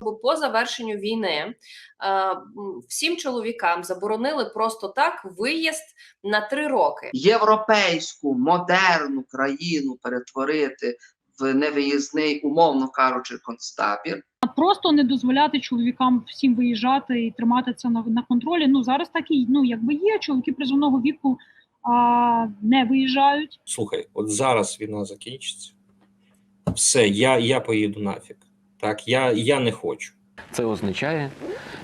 щоб по завершенню війни е, всім чоловікам заборонили просто так виїзд на три роки. європейську модерну країну перетворити в невиїзний, умовно кажучи, концтабір. А просто не дозволяти чоловікам всім виїжджати і тримати це на, на контролі. Ну зараз так і ну якби є чоловіки призовного віку а, не виїжджають. слухай, от зараз війна закінчиться. Все, я, я поїду нафіг. Так, я, я не хочу. Це означає,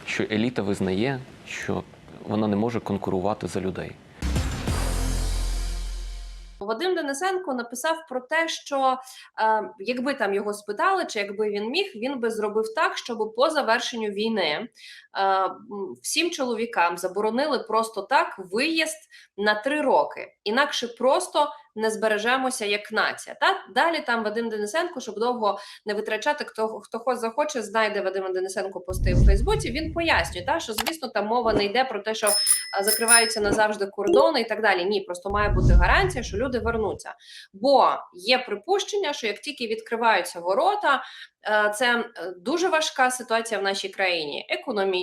що еліта визнає, що вона не може конкурувати за людей. Вадим Денисенко написав про те, що е, якби там його спитали, чи якби він міг, він би зробив так, щоб по завершенню війни всім чоловікам заборонили просто так виїзд на три роки. Інакше просто не збережемося як нація. Та далі там Вадим Денисенко, щоб довго не витрачати, хто хто хоч захоче, знайде Вадима Денисенко пости в Фейсбуці. Він пояснює, та що звісно там мова не йде про те, що закриваються назавжди кордони і так далі. Ні, просто має бути гарантія, що люди вернуться. Бо є припущення, що як тільки відкриваються ворота, е, це е, дуже важка ситуація в нашій країні,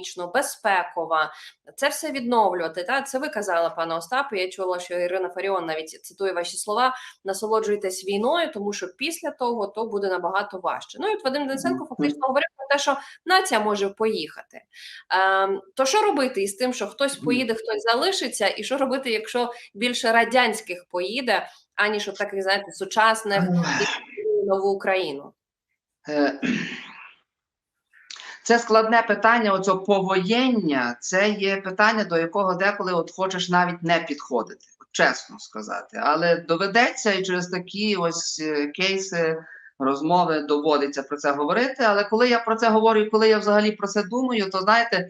економічно, безпекова. Це все відновлювати. Та це ви казала, пане Остапе. Я чула, що Ірина Фаріон навіть цитує ваші слова: насолоджуйтесь війною, тому що після того то буде набагато важче. Ну і от Вадим Денисенко фактично говорив про те, що нація може поїхати. Ем, то що робити із тим, що хтось поїде, хтось залишиться, і що робити, якщо більше радянських поїде, аніж от таких, знаєте, сучасних нову Україну? Це складне питання, оцього повоєння, це є питання, до якого деколи от хочеш навіть не підходити, чесно сказати. Але доведеться і через такі ось е, кейси розмови доводиться про це говорити. Але коли я про це говорю, і коли я взагалі про це думаю, то знаєте,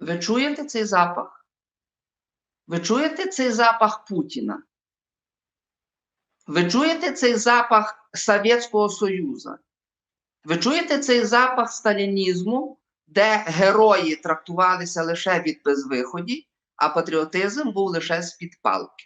ви чуєте цей запах? Ви чуєте цей запах Путіна? Ви чуєте цей запах Совєтського Союзу? Ви чуєте цей запах сталінізму, де герої трактувалися лише від безвиході, а патріотизм був лише з-під палки?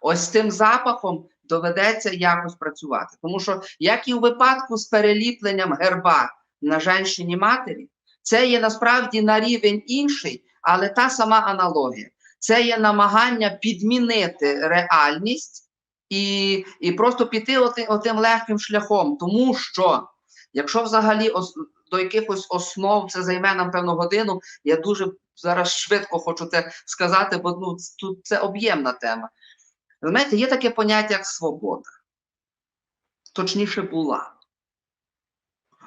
Ось цим запахом доведеться якось працювати. Тому що, як і у випадку з переліпленням герба на женщині матері, це є насправді на рівень інший, але та сама аналогія. Це є намагання підмінити реальність і, і просто піти оти, отим легким шляхом. Тому що, якщо взагалі ос, до якихось основ це займе нам певну годину, я дуже зараз швидко хочу це сказати, бо ну, тут це об'ємна тема. Розумієте, є таке поняття, як свобода. Точніше була.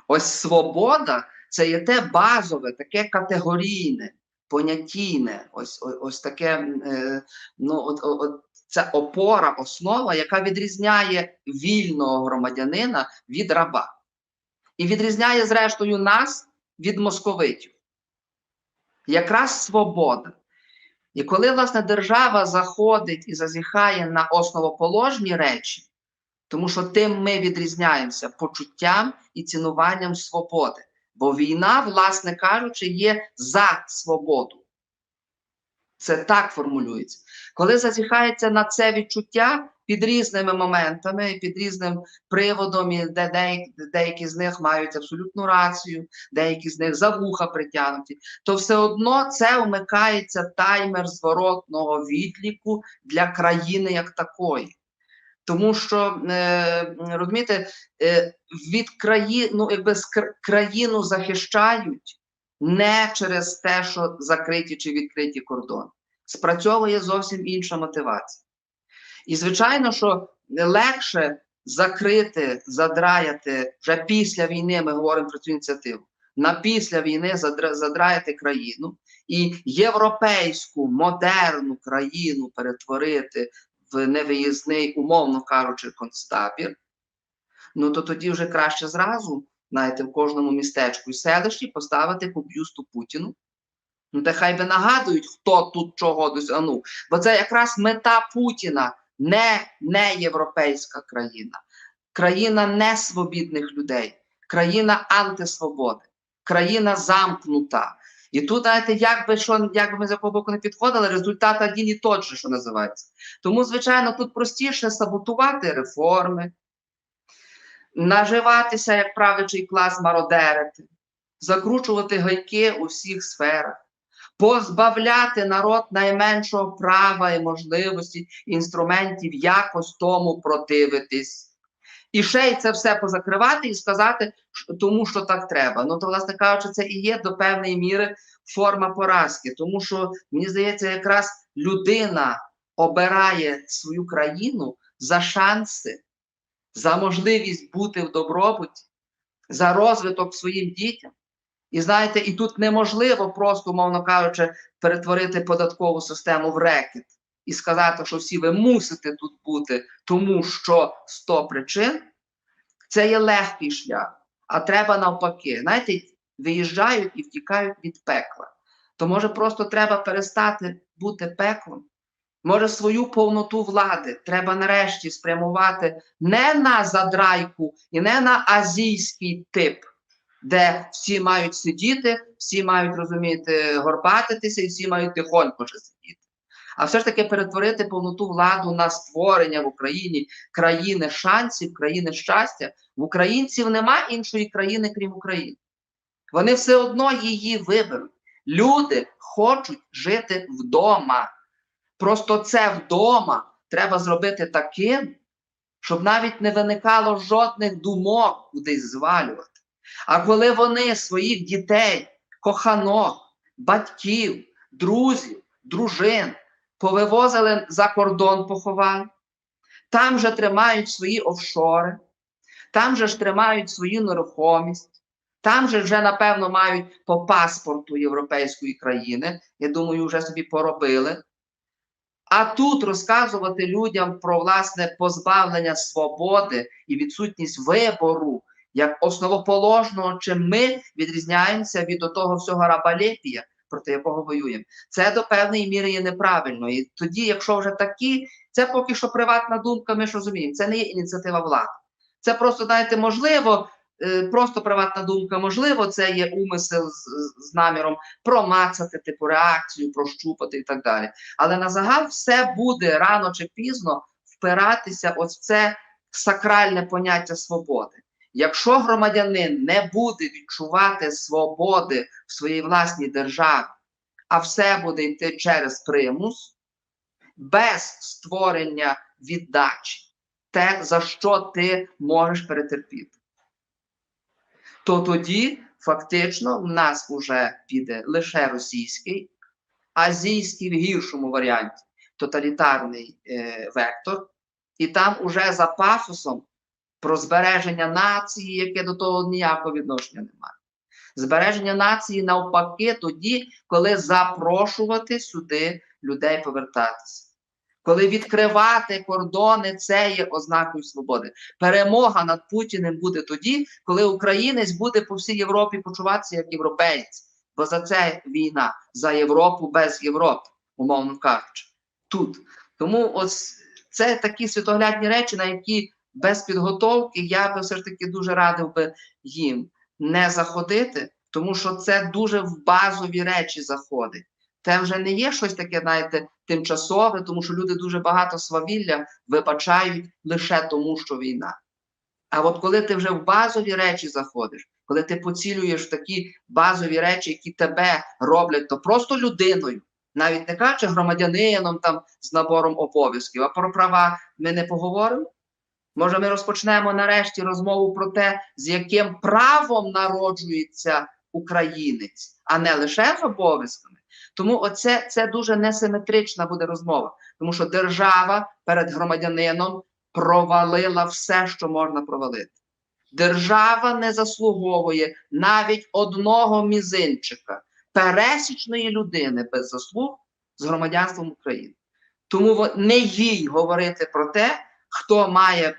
Ось свобода це є те базове, таке категорійне, поняттійне, ось, ось, ось таке, е, ну, от, от, це опора, основа, яка відрізняє вільного громадянина від раба. І відрізняє, зрештою, нас від московитів. Якраз свобода. І коли, власне, держава заходить і зазіхає на основоположні речі, тому що тим ми відрізняємося почуттям і цінуванням свободи. Бо війна, власне кажучи, є за свободу. Це так формулюється. Коли зазіхається на це відчуття під різними моментами, під різним приводом, і де деякі, з них мають абсолютну рацію, деякі з них за вуха притягнуті, то все одно це вмикається таймер зворотного відліку для країни як такої. Тому що, е, розумієте, е, від країни, ну, якби країну захищають не через те, що закриті чи відкриті кордони. Спрацьовує зовсім інша мотивація. І, звичайно, що легше закрити, задраяти вже після війни, ми говоримо про цю ініціативу, на після війни задраяти країну і європейську модерну країну перетворити в невиїзний, умовно кажучи, концтабір, ну то тоді вже краще зразу знаєте, в кожному містечку і селищі поставити по бюсту Путіну. Ну, та хай би нагадують, хто тут чого досягнув. Бо це якраз мета Путіна, не, не європейська країна, країна несвобідних людей, країна антисвободи, країна замкнута. І тут, знаєте, як би що, як би ми з якого боку не підходили, результат один і тот же, що називається. Тому, звичайно, тут простіше саботувати реформи, наживатися як правичий клас мародерити, закручувати гайки у всіх сферах, позбавляти народ найменшого права і можливості, інструментів якось тому противитись. І ще й це все позакривати і сказати, тому що так треба. Ну то, власне кажучи, це і є до певної міри форма поразки, тому що мені здається, якраз людина обирає свою країну за шанси, за можливість бути в добробуті, за розвиток своїм дітям. І знаєте, і тут неможливо просто, мовно кажучи, перетворити податкову систему в рекет і сказати, що всі ви мусите тут бути, тому що 100 причин. Це є легкий шлях, а треба навпаки. Знаєте, виїжджають і втікають від пекла. То може просто треба перестати бути пеклом. Може, свою повноту влади треба нарешті спрямувати не на задрайку і не на азійський тип, де всі мають сидіти, всі мають розуміти, горбатитися і всі мають тихонько ще сидіти. А все ж таки перетворити повноту владу на створення в Україні країни шансів, країни щастя. В українців нема іншої країни, крім України. Вони все одно її виберуть. Люди хочуть жити вдома. Просто це вдома треба зробити таким, щоб навіть не виникало жодних думок кудись звалювати. А коли вони своїх дітей, коханок, батьків, друзів, дружин повивозили за кордон поховали, там же тримають свої офшори, там же ж тримають свою нерухомість, там же вже, напевно, мають по паспорту європейської країни. Я думаю, вже собі поробили. А тут розказувати людям про власне позбавлення свободи і відсутність вибору як основоположного, чим ми відрізняємося від того всього рабалепія, проти якого воюємо. Це до певної міри є неправильно. І тоді, якщо вже такі, це поки що приватна думка, ми ж розуміємо, це не є ініціатива влади. Це просто, знаєте, можливо, просто приватна думка, можливо, це є умисел з, з- з наміром промацати типу реакцію, прощупати і так далі. Але на загал все буде рано чи пізно впиратися ось в це сакральне поняття свободи. Якщо громадянин не буде відчувати свободи в своїй власній державі, а все буде йти через примус, без створення віддачі, те, за що ти можеш перетерпіти, то тоді фактично в нас вже піде лише російський, азійський в гіршому варіанті тоталітарний е, вектор, і там уже за пафосом про збереження нації, яке до того ніякого відношення не має. Збереження нації навпаки тоді, коли запрошувати сюди людей повертатися. Коли відкривати кордони, це є ознакою свободи. Перемога над Путіним буде тоді, коли українець буде по всій Європі почуватися як європейць. Бо за це війна, за Європу без Європи, умовно кажучи. Тут. Тому ось це такі світоглядні речі, на які без підготовки я би все ж таки дуже радив би їм не заходити, тому що це дуже в базові речі заходить. Це вже не є щось таке, знаєте, тимчасове, тому що люди дуже багато свавілля вибачають лише тому, що війна. А от коли ти вже в базові речі заходиш, коли ти поцілюєш в такі базові речі, які тебе роблять, то просто людиною, навіть не кажучи громадянином там з набором обов'язків, а про права ми не поговоримо. Може, ми розпочнемо нарешті розмову про те, з яким правом народжується українець, а не лише з обов'язками. Тому оце це дуже несиметрична буде розмова, тому що держава перед громадянином провалила все, що можна провалити. Держава не заслуговує навіть одного мізинчика пересічної людини без заслуг з громадянством України. Тому не їй говорити про те, хто має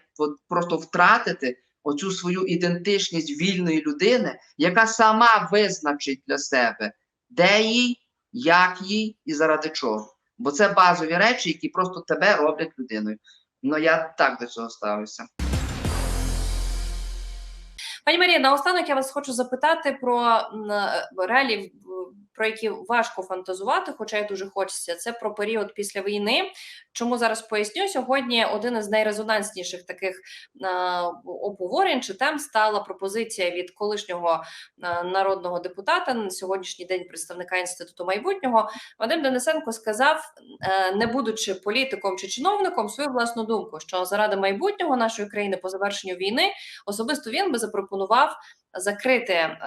просто втратити оцю свою ідентичність вільної людини, яка сама визначить для себе, де їй, як їй і заради чого. Бо це базові речі, які просто тебе роблять людиною. Ну я так до цього ставлюся. Пані Марія, наостанок я вас хочу запитати про е, реалії про які важко фантазувати, хоча й дуже хочеться. Це про період після війни. Чому зараз поясню? Сьогодні один із найрезонансніших таких обговорень чи тем стала пропозиція від колишнього народного депутата на сьогоднішній день представника інституту майбутнього. Вадим Денисенко сказав, е, не будучи політиком чи чиновником, свою власну думку, що заради майбутнього нашої країни по завершенню війни особисто він би запропонував закрити е,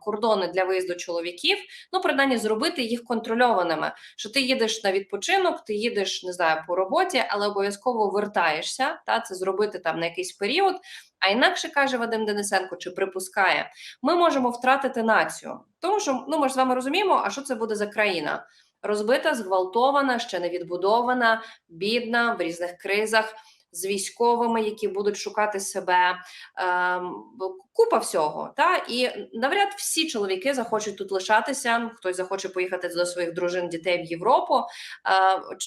кордони для виїзду чоловіків, ну принаймні зробити їх контрольованими. Що ти їдеш на відпочинок, ти їдеш не знаю по роботі, але обов'язково вертаєшся. Та це зробити там на якийсь період. А інакше каже Вадим Денисенко, чи припускає, ми можемо втратити націю, тому що ну ми ж з вами розуміємо, а що це буде за країна? Розбита, зґвалтована, ще не відбудована, бідна в різних кризах. З військовими, які будуть шукати себе, ем, купа всього. Та і навряд всі чоловіки захочуть тут лишатися. Хтось захоче поїхати до своїх дружин, дітей в Європу. Е,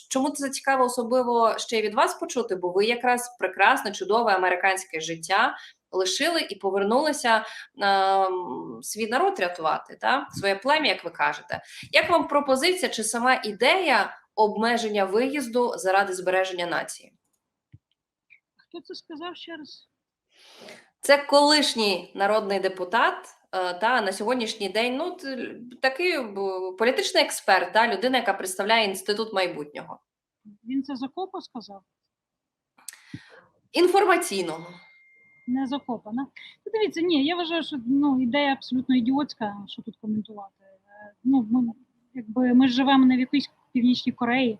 чому це цікаво, особливо ще й від вас почути? Бо ви якраз прекрасне, чудове американське життя лишили і повернулися е, свій народ рятувати, та своє плем'я, як ви кажете. Як вам пропозиція чи сама ідея обмеження виїзду заради збереження нації? Хто це сказав ще раз? Це колишній народний депутат. е, Та на сьогоднішній день ну такий політичний експерт, та людина, яка представляє інститут майбутнього Він це закопа сказав? інформаційного. Не закопана. Ну, дивіться, ні, я вважаю, що ну, ідея абсолютно ідіотська, що тут коментувати. Е, Ну, ми, якби, ми живемо не в якійсь північній Кореї,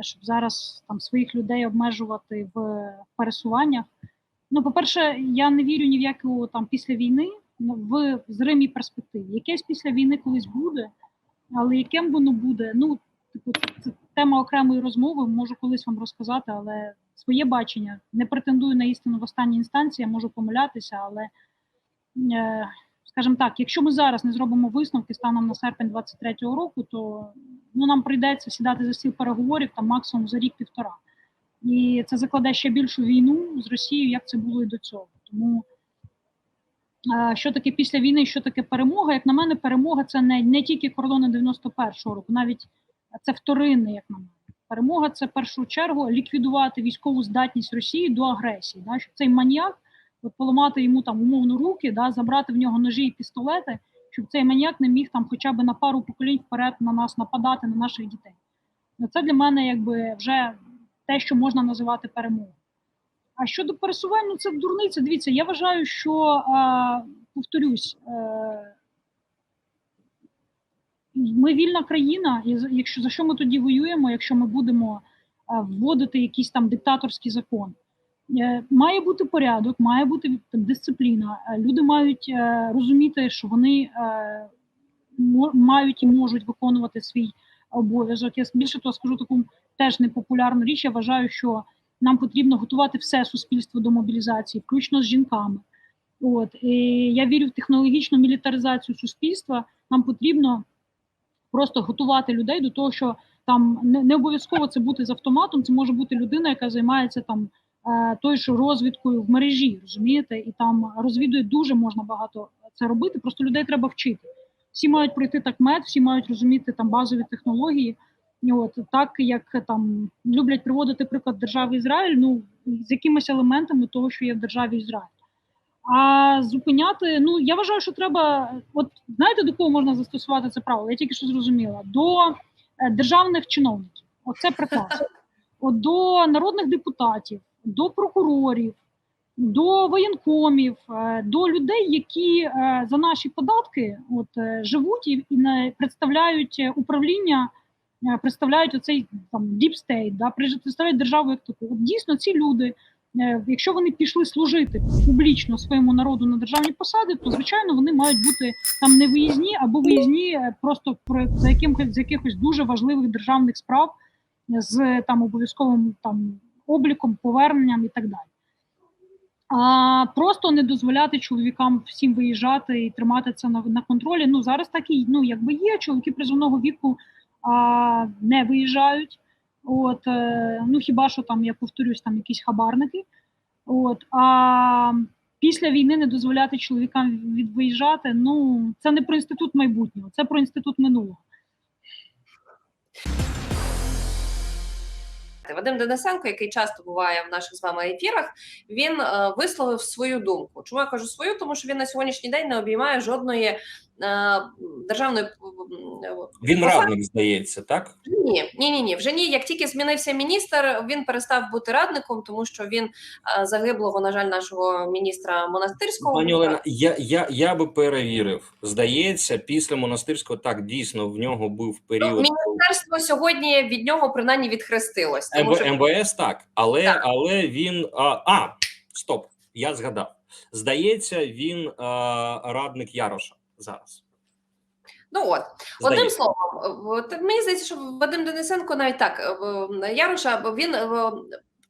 щоб зараз там своїх людей обмежувати в пересуваннях. Ну, по-перше, я не вірю ні в яку там після війни ну, в зримій перспективі. Якесь після війни колись буде, але яким воно буде, ну, типу, це, це тема окремої розмови, можу колись вам розказати, але своє бачення. Не претендую на істину в останній інстанції, я можу помилятися, але, е, скажімо так, якщо ми зараз не зробимо висновки станом на серпень 23-го року, то ну, нам прийдеться сідати за стіл переговорів там максимум за рік-півтора. І це закладе ще більшу війну з Росією, як це було і до цього. Тому що таке після війни, що таке перемога? Як на мене, перемога це не, не тільки кордони 91-го року, навіть це вторинне, як на мене. Перемога це в першу чергу ліквідувати військову здатність Росії до агресії. Да? Щоб цей маніяк, от поламати йому там умовно руки, да, забрати в нього ножі і пістолети, щоб цей маніяк не міг там хоча б на пару поколінь вперед на нас нападати, на наших дітей. Ну, Це для мене якби вже те, що можна називати перемогою. А щодо пересування, ну, це дурниця. Дивіться, я вважаю, що е, повторюсь. Е, ми вільна країна, і якщо за що ми тоді воюємо, якщо ми будемо вводити якийсь там диктаторський закон? Е, Має бути порядок, має бути там, дисципліна. Е, Люди мають е, розуміти, що вони е, мають і можуть виконувати свій обов'язок. Я більше того скажу таку теж непопулярну річ. Я вважаю, що нам потрібно готувати все суспільство до мобілізації, включно з жінками. От і я вірю в технологічну мілітаризацію суспільства. Нам потрібно просто готувати людей до того, що там не, не обов'язково це бути з автоматом. Це може бути людина, яка займається там тою ж розвідкою в мережі, розумієте, і там розвідує дуже можна багато це робити. Просто людей треба вчити. Всі мають пройти так мед, всі мають розуміти там базові технології. От так як там люблять приводити приклад держави Ізраїль, ну з якимись елементами того, що є в державі Ізраїль. А зупиняти, ну я вважаю, що треба. От знаєте, до кого можна застосувати це правило? Я тільки що зрозуміла. До е, державних чиновників. Оце прекрасно. От до народних депутатів, до прокурорів, до воєнкомів, е, до людей, які е, за наші податки от е, живуть і, не представляють управління, представляють оцей там deep state, да, представляють державу як таку. От дійсно ці люди. Якщо вони пішли служити публічно своєму народу на державні посади, то звичайно вони мають бути там не виїзні або виїзні просто про за яким з якихось дуже важливих державних справ з там обов'язковим там обліком, поверненням і так далі. А просто не дозволяти чоловікам всім виїжджати і тримати це на, на контролі. Ну зараз так і ну якби є чоловіки призовного віку а, не виїжджають. От, е, ну хіба що там, я повторюсь, там якісь хабарники. От, а після війни не дозволяти чоловікам від- виїжджати. Ну це не про інститут майбутнього, це про інститут минулого. Вадим Денисенко, який часто буває в наших з вами ефірах, він е, висловив свою думку. Чому я кажу свою? Тому що він на сьогоднішній день не обіймає жодної е, державної Він Посад- радник, здається, так? Ні, ні, ні, ні. Вже ні. Як тільки змінився міністр, він перестав бути радником, тому що він е, загиблого, на жаль, нашого міністра монастирського. Пані Олена, я, я, я би перевірив. Здається, після монастирського так дійсно в нього був Ну, період. Міністерство сьогодні від нього принаймні відхрестилось. Тому МВ, що МВС так, але, Так. але він. А, а, стоп, я згадав. Здається, він а, радник Яроша зараз. ну от одним Здається. словом, мені здається, що Вадим Денисенко навіть так е, Яроша, він е,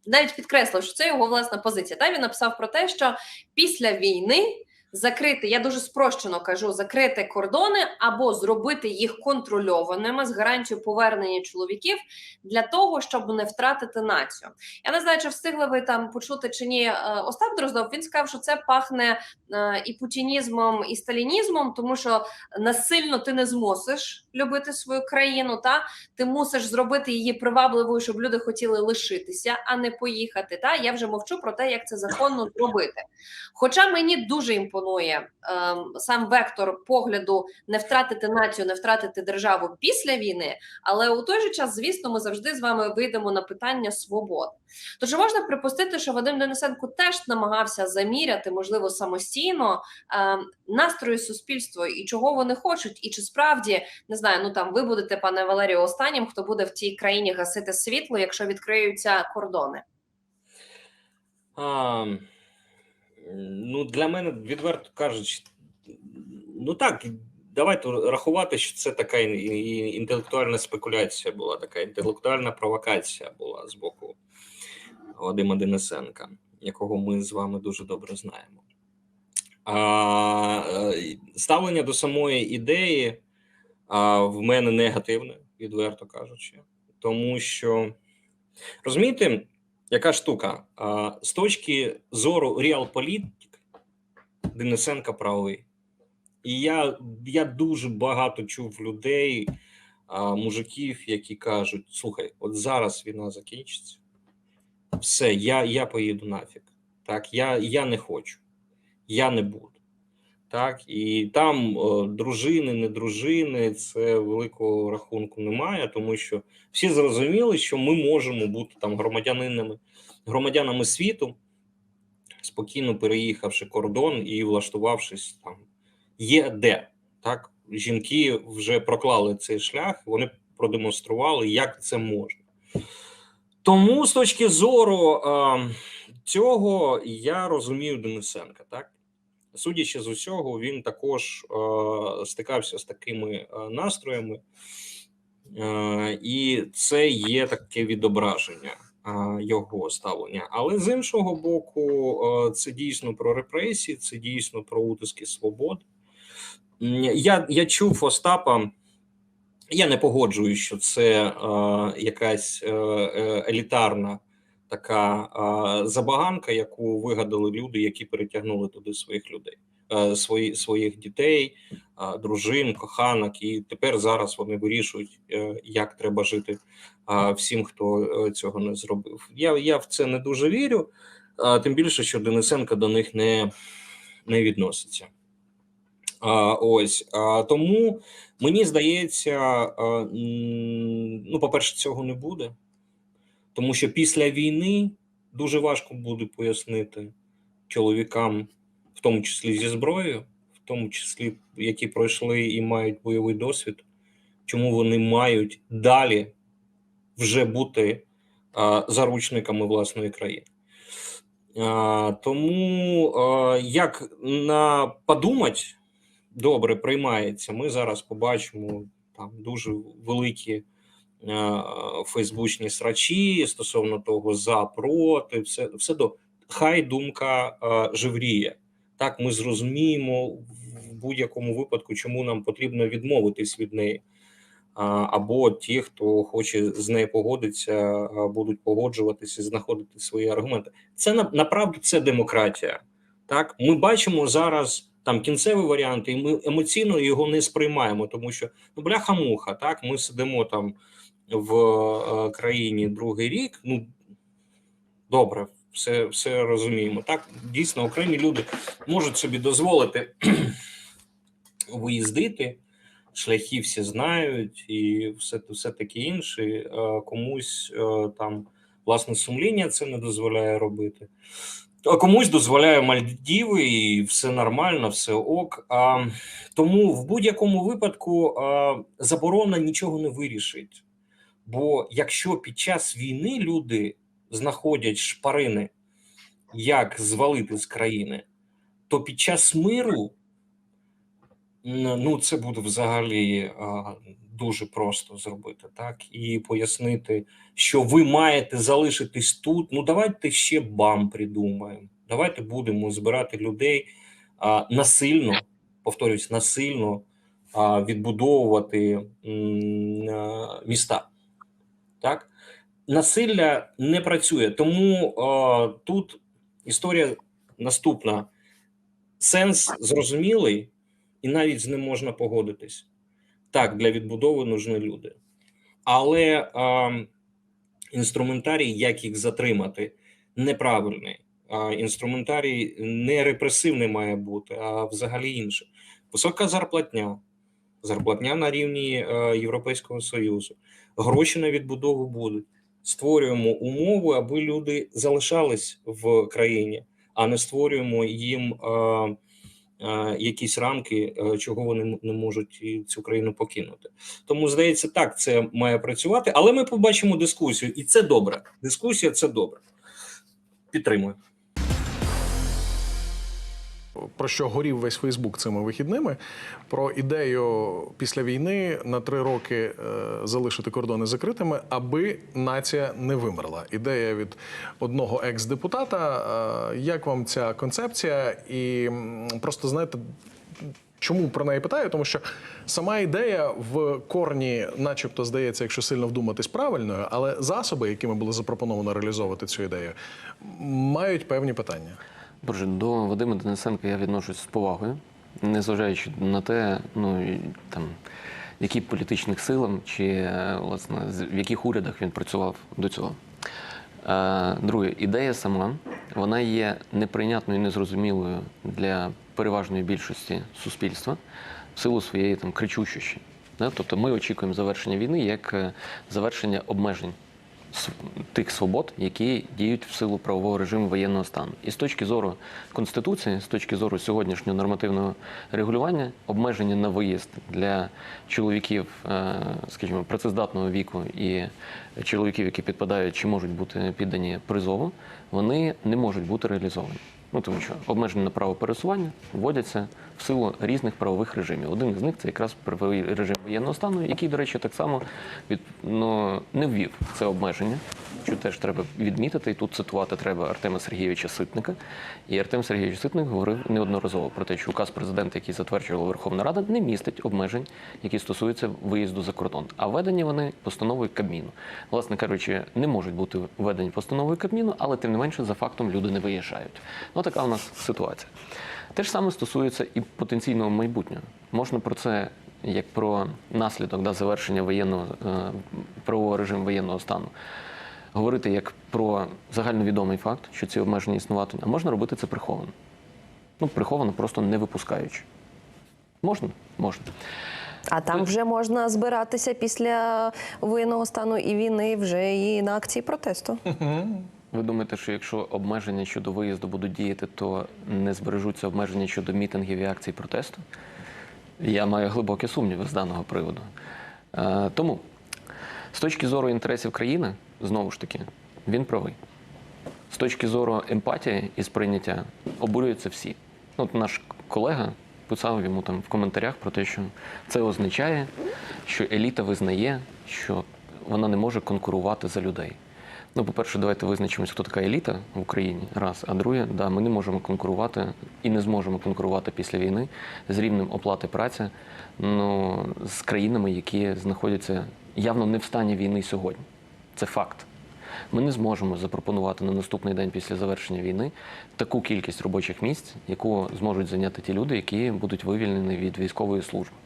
навіть підкреслив, що це його власна позиція. Та він написав про те, що після війни. Закрити, я дуже спрощено кажу, закрити кордони або зробити їх контрольованими з гарантією повернення чоловіків для того, щоб не втратити націю. Я не знаю, чи встигли ви там почути чи ні. е, Остап Дроздов він сказав, що це пахне е, і путінізмом, і сталінізмом, тому що насильно ти не змусиш любити свою країну. Та ти мусиш зробити її привабливою, щоб люди хотіли лишитися, а не поїхати. Та я вже мовчу про те, як це законно зробити. Хоча мені дуже імпонує ем, сам вектор погляду не втратити націю, не втратити державу після війни, але у той же час, звісно, ми завжди з вами вийдемо на питання свобод. Тож можна припустити, що Вадим Денисенко теж намагався заміряти, можливо, самостійно ем, настрої суспільства і чого вони хочуть, і чи справді не знаю, ну там ви будете, пане Валерію, останнім, хто буде в цій країні гасити світло, якщо відкриються кордони. А, ну, для мене, відверто кажучи, ну так, давайте рахувати, що це така ін- ін- інтелектуальна спекуляція була, така інтелектуальна провокація була з боку Вадима Денисенка, якого ми з вами дуже добре знаємо. А, е, ставлення до самої ідеї а, в мене негативне, відверто кажучи, тому що розумієте, яка штука? З точки зору реалполітик Денисенка правий. І я, я дуже багато чув людей, мужиків, які кажуть: слухай, от зараз війна закінчиться, все, я, я поїду нафіг. Так, я, я не хочу, я не буду. Так, і там о, дружини, не дружини, це великого рахунку немає, тому що всі зрозуміли, що ми можемо бути там громадянинами, громадянами світу, спокійно переїхавши кордон і влаштувавшись там є де. Так, жінки вже проклали цей шлях, вони продемонстрували, як це можна. Тому з точки зору е, цього я розумію Денисенка, так. Судячи з усього, він також е, стикався з такими е, настроями, е, і це є таке відображення його ставлення. Але з іншого боку, це дійсно про репресії, це дійсно про утиски свобод. Я, я чув Остапа. Я не погоджуюсь, що це е, якась е, елітарна така е, забаганка, яку вигадали люди, які перетягнули туди своїх людей, е, свої, своїх дітей, е, дружин, коханок, і тепер зараз вони вирішують, е, як треба жити е, всім, хто е, цього не зробив. Я, я в це не дуже вірю, е, тим більше, що Денисенко до них не, не відноситься. А, ось а, тому мені здається, а, ну, по-перше, цього не буде, тому що після війни дуже важко буде пояснити чоловікам, в тому числі зі зброєю, в тому числі які пройшли і мають бойовий досвід, чому вони мають далі вже бути а, заручниками власної країни. А, тому а, як на подумать, добре приймається. Ми зараз побачимо там дуже великі фейсбучні срачі стосовно того за проти, все все до хай думка е, живріє. Так, ми зрозуміємо в будь-якому випадку, чому нам потрібно відмовитись від неї. Або ті, хто хоче з нею погодитися, будуть погоджуватися і знаходити свої аргументи. Це на направду це демократія. Так, ми бачимо зараз там кінцевий варіант, і ми емоційно його не сприймаємо, тому що ну бляха-муха, так ми сидимо там в е, країні другий рік. Ну добре, все, все розуміємо. Так, дійсно, окремі люди можуть собі дозволити виїздити, шляхи всі знають, і все, все таке інше. Е, Комусь е, там власне сумління це не дозволяє робити. А комусь дозволяє Мальдіви, і все нормально, все ок. А, тому в будь-якому випадку заборона нічого не вирішить. Бо якщо під час війни люди знаходять шпарини, як звалити з країни, то під час миру ну, це буде взагалі а, дуже просто зробити, так і пояснити, що ви маєте залишитись тут. Ну, давайте ще бам придумаємо. Давайте будемо збирати людей а, насильно, повторюсь, насильно а, відбудовувати а, міста. Так? Насилля не працює. Тому а, тут історія наступна. Сенс зрозумілий, і навіть з ним можна погодитись. Так, для відбудови нужні люди. Але а, інструментарій, як їх затримати, неправильний. А, інструментарій не репресивний має бути, а взагалі інше. Висока зарплатня, зарплатня на рівні е, Європейського Союзу, гроші на відбудову будуть. Створюємо умови, аби люди залишались в країні, а не створюємо їм е, е, якісь рамки, чого вони не можуть цю країну покинути. Тому здається, так це має працювати, але ми побачимо дискусію, і це добре. Дискусія це добре. Підтримую. Про що горів весь Фейсбук цими вихідними, про ідею після війни на три роки е, залишити кордони закритими, аби нація не вимерла. Ідея від одного екс-депутата. Е, Як вам ця концепція? І просто знаєте. Чому про неї питаю? Тому що сама ідея в корні, начебто, здається, якщо сильно вдуматись правильною, але засоби, якими було запропоновано реалізовувати цю ідею, мають певні питання. Боже, до Вадима Денисенка я відношусь з повагою, незважаючи на те, ну там які політичних силам чи е, власне в яких урядах він працював до цього. Е, Друге, ідея сама вона є неприйнятною і незрозумілою для переважної більшості суспільства в силу своєї там кричущості. Тобто ми очікуємо завершення війни як е, завершення обмежень тих свобод, які діють в силу правового режиму воєнного стану. І з точки зору конституції, з точки зору сьогоднішнього нормативного регулювання, обмеження на виїзд для чоловіків, е, скажімо, працездатного віку і чоловіків, які підпадають чи можуть бути піддані призову, вони не можуть бути реалізовані. Ну тому що обмеження на право пересування вводяться в силу різних правових режимів. Один з них це якраз правовий режим воєнного стану, який, до речі, так само від, ну, не ввів це обмеження, що теж треба відмітити. І тут цитувати треба Артема Сергійовича Ситника. І Артем Сергійович Ситник говорив неодноразово про те, що указ президента, який затверджувала Верховна Рада, не містить обмежень, які стосуються виїзду за кордон. А введені вони постановою Кабміну. Власне кажучи, не можуть бути введені постановою Кабміну, але тим не менше за фактом люди не виїжджають. Ну така у нас ситуація. Те ж саме стосується і потенційного майбутнього. Можна про це як про наслідок да, завершення воєнного е, правового режиму воєнного стану. Говорити як про загальновідомий факт, що ці обмеження існуватимуть, а можна робити це приховано. Ну, приховано, просто не випускаючи. Можна? Можна. А там вже можна збиратися після воєнного стану і війни вже і на акції протесту. Ви думаєте, що якщо обмеження щодо виїзду будуть діяти, то не збережуться обмеження щодо мітингів і акцій протесту? Я маю глибокі сумніви з даного приводу. Е, тому, з точки зору інтересів країни, знову ж таки, він правий. З точки зору емпатії і сприйняття обурюються всі. От наш колега писав йому там в коментарях про те, що це означає, що еліта визнає, що вона не може конкурувати за людей. Ну, по-перше, давайте визначимось, хто така еліта в Україні. Раз. А друге, да, ми не можемо конкурувати і не зможемо конкурувати після війни з рівнем оплати праці ну, з країнами, які знаходяться явно не в стані війни сьогодні. Це факт. Ми не зможемо запропонувати на наступний день після завершення війни таку кількість робочих місць, яку зможуть зайняти ті люди, які будуть вивільнені від військової служби.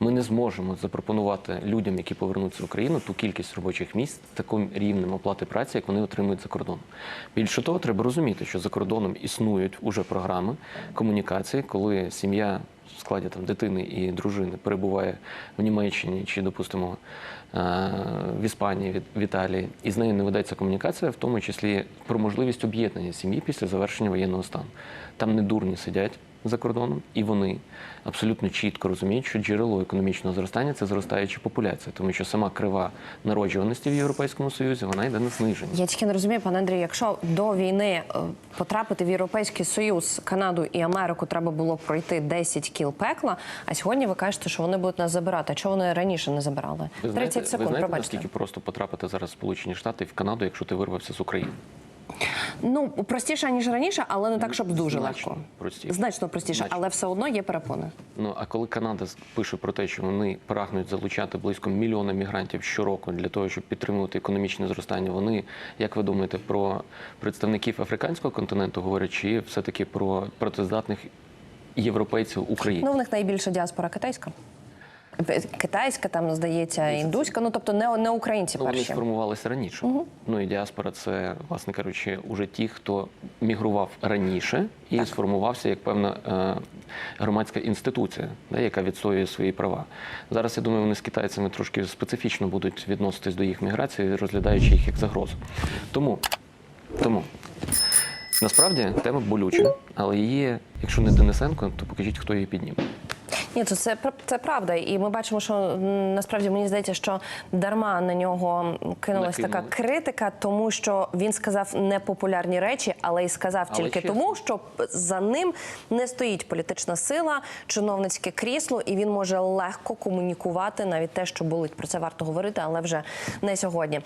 Ми не зможемо запропонувати людям, які повернуться в Україну, ту кількість робочих місць таким рівнем оплати праці, як вони отримують за кордоном. Більше того, треба розуміти, що за кордоном існують уже програми комунікації, коли сім'я в складі там дитини і дружини перебуває в Німеччині чи, допустимо, в Іспанії, від- в Італії, і з нею не ведеться комунікація, в тому числі про можливість об'єднання сім'ї після завершення воєнного стану. Там не дурні сидять за кордоном, і вони абсолютно чітко розуміють, що джерело економічного зростання це зростаюча популяція, тому що сама крива народжуваності в Європейському Союзі вона йде на зниження. Я тільки не розумію, пане Андрію, якщо до війни е, потрапити в Європейський Союз, Канаду і Америку треба було пройти 10 кіл пекла, а сьогодні ви кажете, що вони будуть нас забирати. А чого вони раніше не забирали? Ви 30 знаєте, секунд, ви знаєте, пробачте. наскільки просто потрапити зараз в Сполучені Штати і в Канаду, якщо ти вирвався з України? Ну, простіше, ніж раніше, але не так, щоб дуже Значно легко. простіше. Значно простіше, Значно. але все одно є перепони. Ну а коли Канада пише про те, що вони прагнуть залучати близько мільйона мігрантів щороку для того, щоб підтримувати економічне зростання, вони, як ви думаєте, про представників африканського континенту говорять, чи все-таки про працездатних європейців України? Ну, в них найбільша діаспора китайська. Китайська, там, здається, індуська, ну тобто не, не українці Ну, вони сформувалися раніше. Ну і діаспора це, власне кажучи, уже ті, хто мігрував раніше і сформувався як певна е, громадська інституція, да, яка відстоює свої права. Зараз я думаю, вони з китайцями трошки специфічно будуть відноситись до їх міграції, розглядаючи їх як загрозу. Тому, тому насправді тема болюча, але її, якщо не Денисенко, то покажіть, хто її підніме. Ні, то це це правда, і ми бачимо, що насправді мені здається, що дарма на нього кинулась така критика, тому що він сказав непопулярні речі, але й сказав Але тільки чесно. тому, що за ним не стоїть політична сила, чиновницьке крісло, і він може легко комунікувати навіть те, що болить. Про це варто говорити, але вже не сьогодні.